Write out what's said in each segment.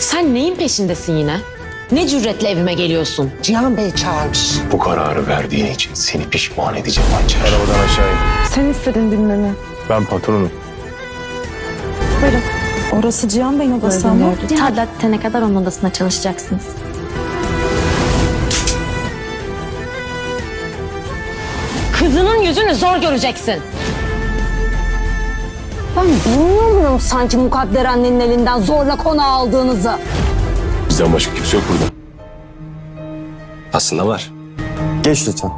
Sen neyin peşindesin yine? Ne cüretle evime geliyorsun? Cihan Bey çağırmış. Bu kararı verdiğin için seni pişman edeceğim Hançer. Arabadan aşağı in. Sen istedin bilmemi. Ben patronum. Buyurun. Orası Cihan Bey'in odası ama. Tarla bitene kadar onun odasında çalışacaksınız. Kızının yüzünü zor göreceksin. Ben bilmiyor muyum sanki mukadder annenin elinden zorla konağı aldığınızı? Bizden başka kimse yok burada. Aslında var. Geç lütfen.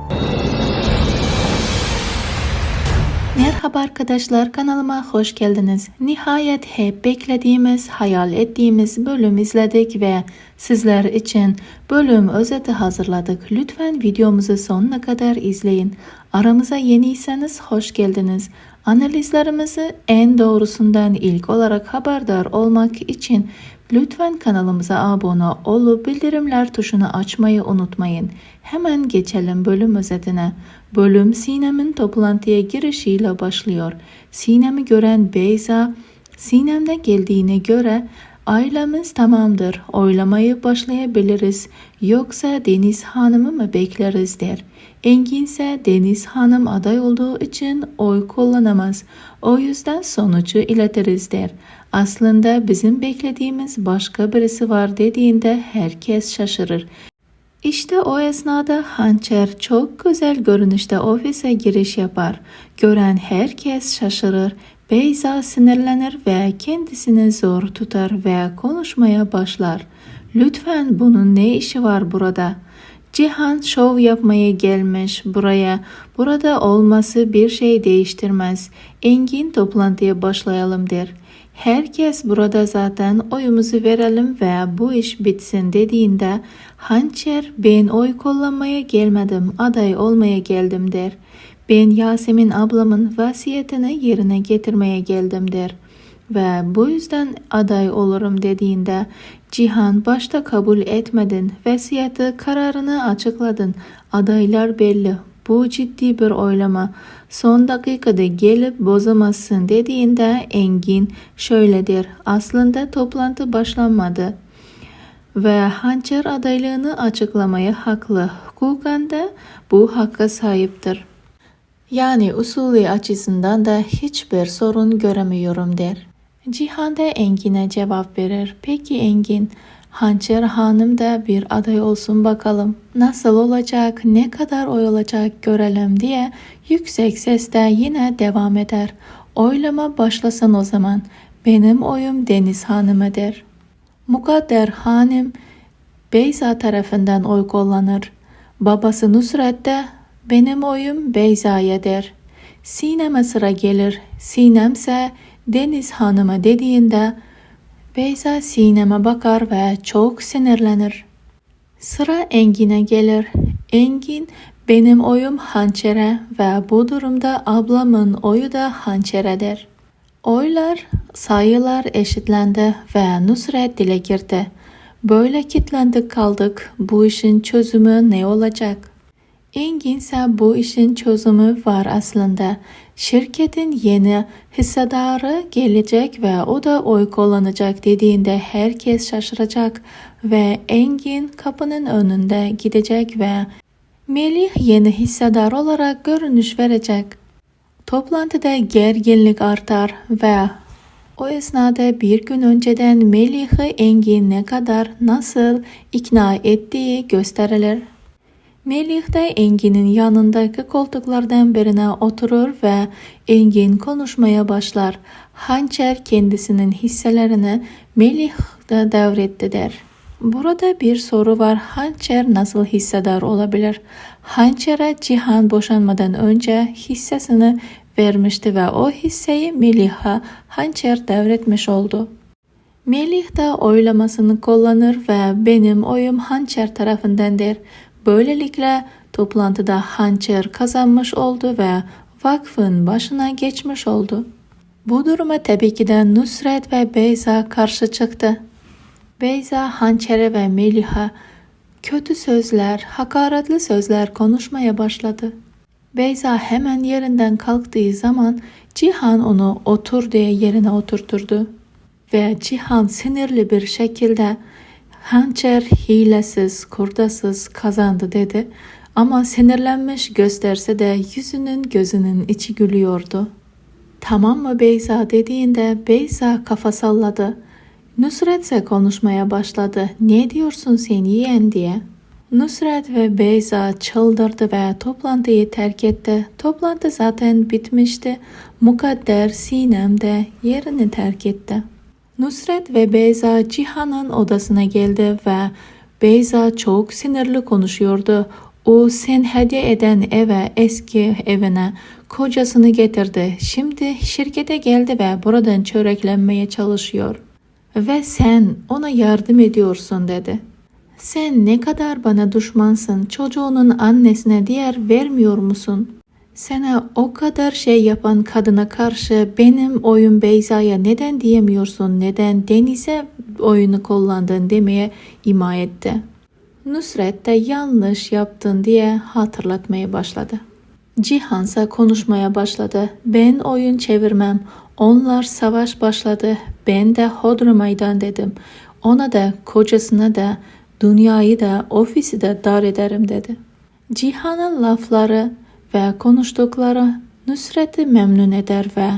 Merhaba arkadaşlar kanalıma hoş geldiniz. Nihayet hep beklediğimiz, hayal ettiğimiz bölüm izledik ve sizler için bölüm özeti hazırladık. Lütfen videomuzu sonuna kadar izleyin. Aramıza yeniyseniz hoş geldiniz. Analizlerimizi en doğrusundan ilk olarak haberdar olmak için lütfen kanalımıza abone olup bildirimler tuşunu açmayı unutmayın. Hemen geçelim bölüm özetine. Bölüm Sinem'in toplantıya girişiyle başlıyor. Sinem'i gören Beyza, Sinem'de geldiğine göre ailemiz tamamdır, oylamayı başlayabiliriz. Yoksa Deniz Hanım'ı mı bekleriz der. Engin ise Deniz Hanım aday olduğu için oy kullanamaz. O yüzden sonucu iletiriz der. Aslında bizim beklediğimiz başka birisi var dediğinde herkes şaşırır. İşte o esnada hançer çok güzel görünüşte ofise giriş yapar. Gören herkes şaşırır. Beyza sinirlenir ve kendisini zor tutar ve konuşmaya başlar. Lütfen bunun ne işi var burada? Cihan şov yapmaya gelmiş buraya. Burada olması bir şey değiştirmez. Engin toplantıya başlayalım der. Herkes burada zaten oyumuzu verelim ve bu iş bitsin dediğinde Hançer ben oy kullanmaya gelmedim aday olmaya geldim der. Ben Yasemin ablamın vasiyetini yerine getirmeye geldim der. Ve bu yüzden aday olurum dediğinde Cihan başta kabul etmedin. Vasiyeti kararını açıkladın. Adaylar belli. Bu ciddi bir oylama. Son dakikada gelip bozamazsın dediğinde Engin şöyle der. Aslında toplantı başlanmadı. Ve hançer adaylığını açıklamaya haklı. Hukuken de bu hakka sahiptir. Yani usulü açısından da hiçbir sorun göremiyorum der. Cihan da Engin'e cevap verir. Peki Engin, Hançer Hanım da bir aday olsun bakalım. Nasıl olacak, ne kadar oy olacak görelim diye yüksek sesle yine devam eder. Oylama başlasın o zaman. Benim oyum Deniz Hanım'a der. Mukadder Hanım Beyza tarafından oy kullanır. Babası Nusret de benim oyum Beyza'ya der. Sinem'e sıra gelir. Sinem ise Deniz Hanım'a dediğinde Beyza Sinem'e bakar ve çok sinirlenir. Sıra Engin'e gelir. Engin benim oyum hançere ve bu durumda ablamın oyu da hançeredir. Oylar, sayılar eşitlendi ve Nusret dile girdi. Böyle kilitlendik kaldık. Bu işin çözümü ne olacak? Engin ise bu işin çözümü var aslında. Şirketin yeni hissedarı gelecek ve o da oy kullanacak dediğinde herkes şaşıracak ve Engin kapının önünde gidecek ve Melih yeni hissedar olarak görünüş verecek. Toplantıda gerginlik artar ve o esnada bir gün önceden Melih'i Engin ne kadar nasıl ikna ettiği gösterilir. Melih de Engin'in yanındaki koltuklardan birine oturur ve Engin konuşmaya başlar. Hançer kendisinin hisselerini Melih'e devretti der. Burada bir soru var. Hançer nasıl hissedar olabilir? Hançer'e Cihan boşanmadan önce hissesini vermişti ve o hisseyi Melih'e Hançer devretmiş oldu. Melih de oylamasını kullanır ve benim oyum Hançer tarafından der. Böylelikle toplantıda Hançer kazanmış oldu ve vakfın başına geçmiş oldu. Bu duruma tabii ki de Nusret ve Beyza karşı çıktı. Beyza Hançer'e ve Melih'e kötü sözler, hakaretli sözler konuşmaya başladı. Beyza hemen yerinden kalktığı zaman Cihan onu otur diye yerine oturturdu. ve Cihan sinirli bir şekilde hançer hilesiz, kurdasız kazandı dedi. Ama sinirlenmiş gösterse de yüzünün gözünün içi gülüyordu. Tamam mı Beyza dediğinde Beyza kafa salladı. Nusret ise konuşmaya başladı. Ne diyorsun sen yeğen diye. Nusret ve Beyza çıldırdı ve toplantıyı terk etti. Toplantı zaten bitmişti. Mukadder Sinem de yerini terk etti. Nusret ve Beyza Cihan'ın odasına geldi ve Beyza çok sinirli konuşuyordu. O sen hediye eden eve eski evine kocasını getirdi. Şimdi şirkete geldi ve buradan çöreklenmeye çalışıyor. Ve sen ona yardım ediyorsun dedi. Sen ne kadar bana düşmansın, çocuğunun annesine değer vermiyor musun? Sana o kadar şey yapan kadına karşı benim oyun Beyza'ya neden diyemiyorsun, neden Deniz'e oyunu kullandın demeye ima etti. Nusret de yanlış yaptın diye hatırlatmaya başladı. Cihansa konuşmaya başladı. Ben oyun çevirmem. Onlar savaş başladı. Ben de hodri meydan dedim. Ona da kocasına da dünyayı da ofisi de dar ederim dedi. Cihan'ın lafları ve konuştukları Nusret'i memnun eder ve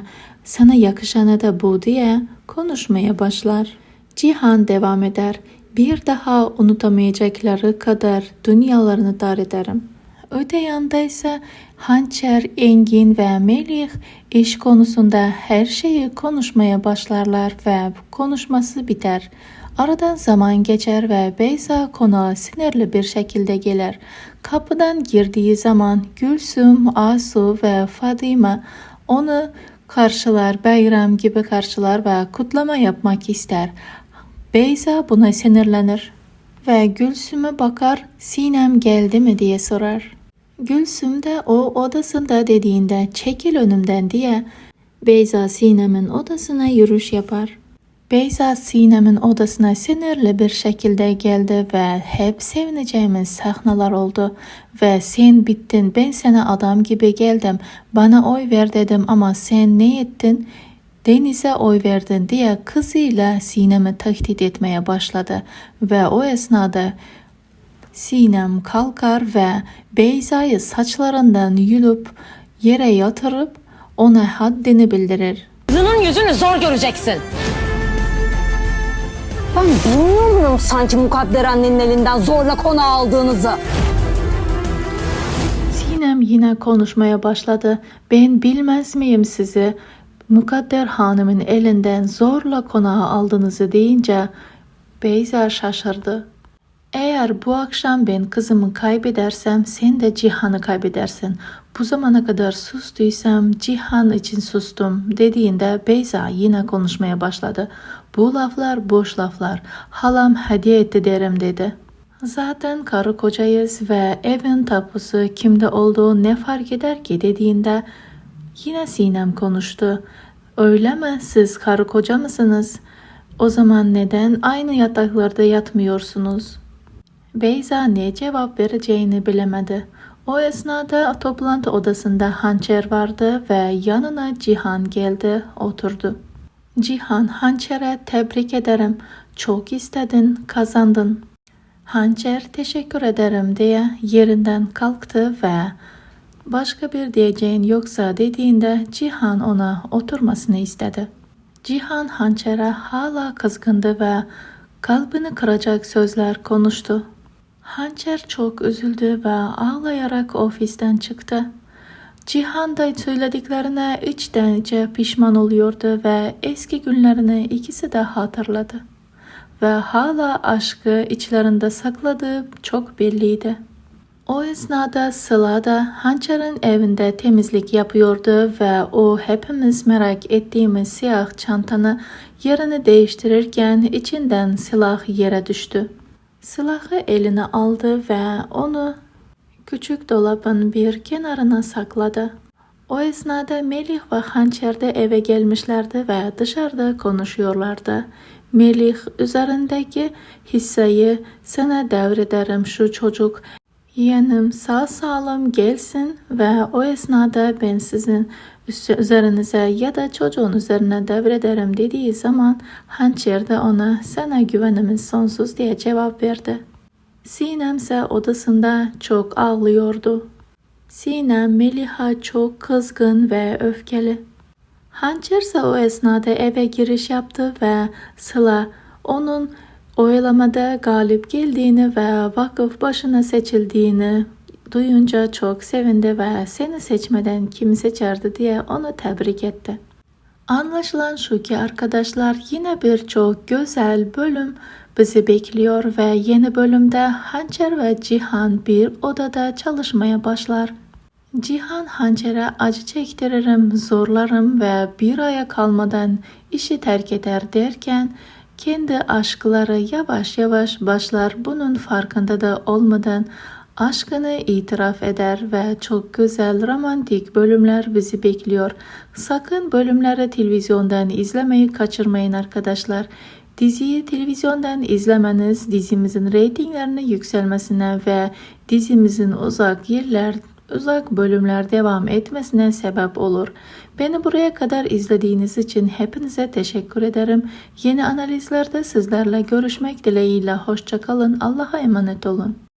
sana yakışanı da bu diye konuşmaya başlar. Cihan devam eder. Bir daha unutamayacakları kadar dünyalarını dar ederim. Öte yanda ise Hançer, Engin ve Melih iş konusunda her şeyi konuşmaya başlarlar ve konuşması biter. Aradan zaman geçer ve Beyza konağa sinirli bir şekilde gelir. Kapıdan girdiği zaman Gülsüm, Asu ve Fadime onu karşılar, bayram gibi karşılar ve kutlama yapmak ister. Beyza buna sinirlenir ve Gülsüm'e bakar Sinem geldi mi diye sorar. Gülsüm de o odasında dediğinde çekil önümden diye Beyza Sinem'in odasına yürüyüş yapar. Beyza Sinem'in odasına sinirli bir şekilde geldi ve hep sevineceğimiz sahneler oldu. Ve sen bittin ben sana adam gibi geldim bana oy ver dedim ama sen ne ettin? Deniz'e oy verdin diye kızıyla Sinem'i tehdit etmeye başladı ve o esnada Sinem kalkar ve Beyza'yı saçlarından yulup yere yatırıp ona haddini bildirir. Kızının yüzünü zor göreceksin. Ben bilmiyor muyum sanki mukadder annenin elinden zorla konağı aldığınızı? Sinem yine konuşmaya başladı. Ben bilmez miyim sizi? Mukadder Hanım'ın elinden zorla konağı aldığınızı deyince Beyza şaşırdı. Eğer bu akşam ben kızımı kaybedersem sen de Cihan'ı kaybedersin. Bu zamana kadar sustuysam Cihan için sustum dediğinde Beyza yine konuşmaya başladı. Bu laflar boş laflar. Halam hediye etti derim dedi. Zaten karı kocayız ve evin tapusu kimde olduğu ne fark eder ki dediğinde yine Sinem konuştu. Öyle mi siz karı koca mısınız? O zaman neden aynı yataklarda yatmıyorsunuz? Beyza ne cevap vereceğini bilemedi. O esnada toplantı odasında hançer vardı ve yanına Cihan geldi, oturdu. Cihan hançere tebrik ederim. Çok istedin, kazandın. Hançer teşekkür ederim diye yerinden kalktı ve başka bir diyeceğin yoksa dediğinde Cihan ona oturmasını istedi. Cihan hançere hala kızgındı ve kalbini kıracak sözler konuştu. Hançer çok üzüldü ve ağlayarak ofisten çıktı. Cihan da söylediklerine içten içe pişman oluyordu ve eski günlerini ikisi de hatırladı. Ve hala aşkı içlerinde sakladığı çok belliydi. O esnada Sıla da Hançer'in evinde temizlik yapıyordu ve o hepimiz merak ettiğimiz siyah çantanı yerini değiştirirken içinden silah yere düştü. Silahı eline aldı ve onu küçük dolabın bir kenarına sakladı. O esnada Melih ve Hançer de eve gelmişlerdi ve dışarıda konuşuyorlardı. Melih üzerindeki hisseyi sana devrederim şu çocuk. Yeğenim sağ salim gelsin ve o esnada ben sizin üzerinize ya da çocuğun üzerine devrederim dediği zaman hançer de ona sana güvenimiz sonsuz diye cevap verdi. Sinem ise odasında çok ağlıyordu. Sinem Meliha çok kızgın ve öfkeli. Hançer ise o esnada eve giriş yaptı ve Sıla onun oylamada galip geldiğini ve vakıf başına seçildiğini duyunca çok sevindi ve seni seçmeden kimi seçerdi diye onu tebrik etti. Anlaşılan şu ki arkadaşlar yine bir çok güzel bölüm bizi bekliyor ve yeni bölümde Hançer ve Cihan bir odada çalışmaya başlar. Cihan Hançer'e acı çektiririm, zorlarım ve bir aya kalmadan işi terk eder derken kendi aşkları yavaş yavaş başlar bunun farkında da olmadan aşkını itiraf eder ve çok güzel romantik bölümler bizi bekliyor. Sakın bölümleri televizyondan izlemeyi kaçırmayın arkadaşlar. Diziyi televizyondan izlemeniz dizimizin reytinglerinin yükselmesine ve dizimizin uzak yerler uzak bölümler devam etmesine sebep olur. Beni buraya kadar izlediğiniz için hepinize teşekkür ederim. Yeni analizlerde sizlerle görüşmek dileğiyle hoşçakalın. Allah'a emanet olun.